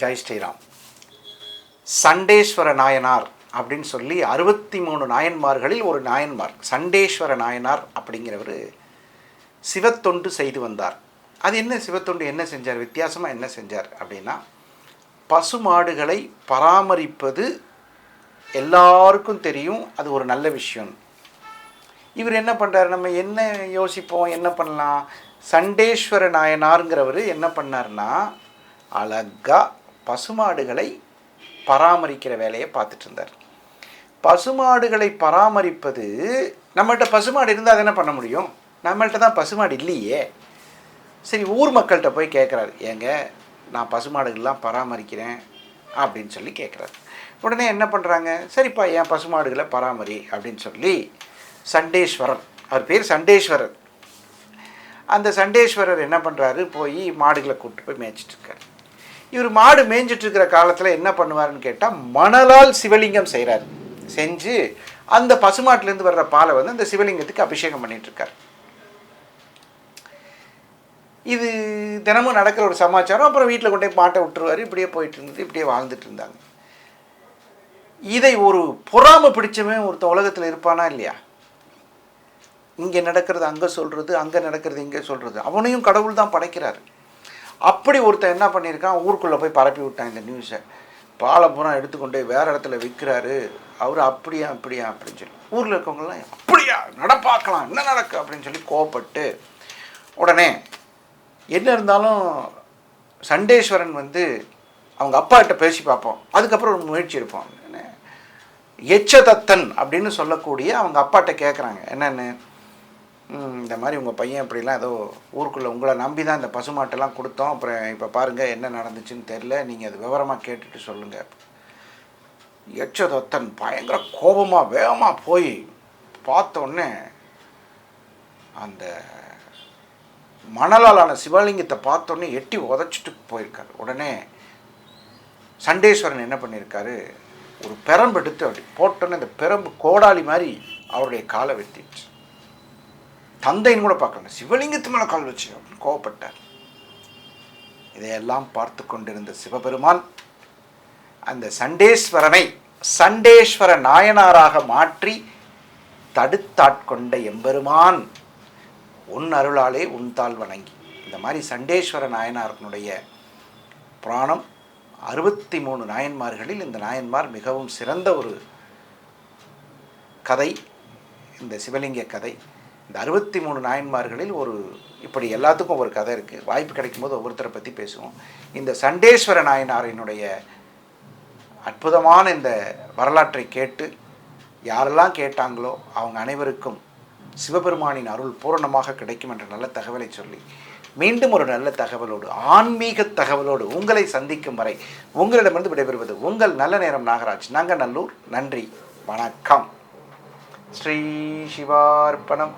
ஜெய் ஸ்ரீராம். சண்டேஸ்வர நாயனார் அப்படின்னு சொல்லி அறுபத்தி மூணு நாயன்மார்களில் ஒரு நாயன்மார் சண்டேஸ்வர நாயனார் அப்படிங்கிறவர் சிவத்தொண்டு செய்து வந்தார். அது என்ன சிவத்தொண்டு என்ன செஞ்சார்? வித்தியாசமாக என்ன செஞ்சார் அப்படின்னா பசுமாடுகளை பராமரிப்பது எல்லாருக்கும் தெரியும் அது ஒரு நல்ல விஷயம். இவர் என்ன பண்ணுறாரு நம்ம என்ன யோசிப்போம்? என்ன பண்ணலாம்? சண்டேஸ்வர நாயனாருங்கிறவர் என்ன பண்ணார்னா அழகா பசுமாடுகளை பராமரிக்கிற வேலையை பார்த்துட்டு இருந்தார் பசுமாடுகளை பராமரிப்பது நம்மள்ட்ட பசுமாடு இருந்தால் அதை என்ன பண்ண முடியும்? நம்மள்ட்ட தான் பசுமாடு இல்லையே. சரி ஊர் மக்கள்கிட்ட போய் கேட்குறாரு. ஏங்க நான் பசுமாடுகள்லாம் பராமரிக்கிறேன் அப்படின்னு சொல்லி கேட்குறாரு. உடனே என்ன பண்ணுறாங்க? சரிப்பா என் பசுமாடுகளை பராமரி அப்படின்னு சொல்லி சண்டேஸ்வரர் அவர் பேர் சண்டேஸ்வரர். அந்த சண்டேஸ்வரர் என்ன பண்ணுறாரு? போய் மாடுகளை கூப்பிட்டு போய் மேய்ச்சிட்ருக்காரு. இவர் மாடு மேய்ஞ்சிட்டு இருக்கிற காலத்தில் என்ன பண்ணுவாருன்னு கேட்டால் மணலால் சிவலிங்கம் செய்கிறார் செஞ்சு அந்த பசுமாட்டிலேருந்து வர்ற பாலை வந்து அந்த சிவலிங்கத்துக்கு அபிஷேகம் பண்ணிட்டு இருக்கார் இது தினமும் நடக்கிற ஒரு சமாச்சாரம். அப்புறம் வீட்டில் கொண்டு போய் மாட்டை விட்டுருவார். இப்படியே போயிட்டு இருந்தது இப்படியே வாழ்ந்துட்டு இருந்தாங்க. இதை ஒரு பொறாமை பிடிச்சவன் ஒருத்த உலகத்தில் இருப்பானா இல்லையா? இங்கே நடக்கிறது அங்கே சொல்கிறது அங்கே நடக்கிறது இங்கே சொல்கிறது அவனையும் கடவுள் தான் படைக்கிறார். அப்படி ஒருத்தன் என்ன பண்ணியிருக்கான்? ஊருக்குள்ளே போய் பரப்பி விட்டான் இந்த நியூஸை பாலபுரம் பூரா எடுத்துக்கொண்டு வேற இடத்துல விற்கிறாரு அவர் அப்படியா அப்படியா அப்படின்னு சொல்லி. ஊரில் இருக்கவங்கலாம் அப்படியா? நடப்பாக்கலாம். என்ன நடக்கு? அப்படின்னு சொல்லி கோவப்பட்டு உடனே என்ன இருந்தாலும் சண்டேஸ்வரன் வந்து அவங்க அப்பா கிட்ட பேசி பார்ப்போம். அதுக்கப்புறம் ஒரு முயற்சி எடுப்போம். என்ன, எச்சதத்தன் அப்படின்னு சொல்லக்கூடிய அவங்க அப்பாட்ட கேட்குறாங்க என்னென்னு? இந்த மாதிரி உங்கள் பையன் இப்படிலாம் ஏதோ ஊருக்குள்ளே உங்களை நம்பி தான் இந்த பசுமாட்டெல்லாம் கொடுத்தோம். அப்புறம் இப்போ பாருங்கள் என்ன நடந்துச்சுன்னு தெரில நீங்கள் அது விவரமாக கேட்டுட்டு சொல்லுங்கள் எச்சதத்தன் பயங்கர கோபமாக வேகமாக போய் பார்த்தோடனே அந்த மணலாலான சிவலிங்கத்தை பார்த்தோன்னே எட்டி உதச்சிட்டு போயிருக்காரு. உடனே சண்டேஸ்வரன் என்ன பண்ணியிருக்காரு? ஒரு பெரம்பு எடுத்து அப்படி போட்டோன்னே அந்த பெரம்பு கோடாலி மாதிரி அவருடைய காலை வெட்டிடுச்சு. தந்தைன்னு கூட பார்க்கல. சிவலிங்கத்து மேலே கால் வச்சு அப்படின்னு கோவப்பட்டார். இதையெல்லாம் பார்த்து கொண்டிருந்த சிவபெருமான் அந்த சண்டேஸ்வரனை சண்டேஸ்வர நாயனாராக மாற்றி தடுத்தாட்கொண்ட எம்பெருமான் உன் அருளாலே உன் தாள் வணங்கி. இந்த மாதிரி சண்டேஸ்வர நாயனாரனுடைய புராணம் அறுபத்தி மூணு நாயன்மார்களில் இந்த நாயன்மார் மிகவும் சிறந்த ஒரு கதை இந்த சிவலிங்க கதை. இந்த அறுபத்தி மூணு நாயன்மார்களில் ஒரு இப்படி எல்லாத்துக்கும் ஒரு கதை இருக்குது வாய்ப்பு கிடைக்கும்போது ஒவ்வொருத்தரை பற்றி பேசுவோம். இந்த சண்டேஸ்வர நாயனாரினுடைய அற்புதமான இந்த வரலாற்றை கேட்டு யாரெல்லாம் கேட்டாங்களோ அவங்க அனைவருக்கும் சிவபெருமானின் அருள் பூரணமாக கிடைக்கும் என்ற நல்ல தகவலை சொல்லி மீண்டும் ஒரு நல்ல தகவலோடு ஆன்மீக தகவலோடு உங்களை சந்திக்கும் வரை உங்களிடமிருந்து விடைபெறுவது உங்கள் நல்ல நேரம் நாகராஜ் நாங்கநல்லூர் நன்றி வணக்கம். ஸ்ரீ சிவார்ப்பணம்.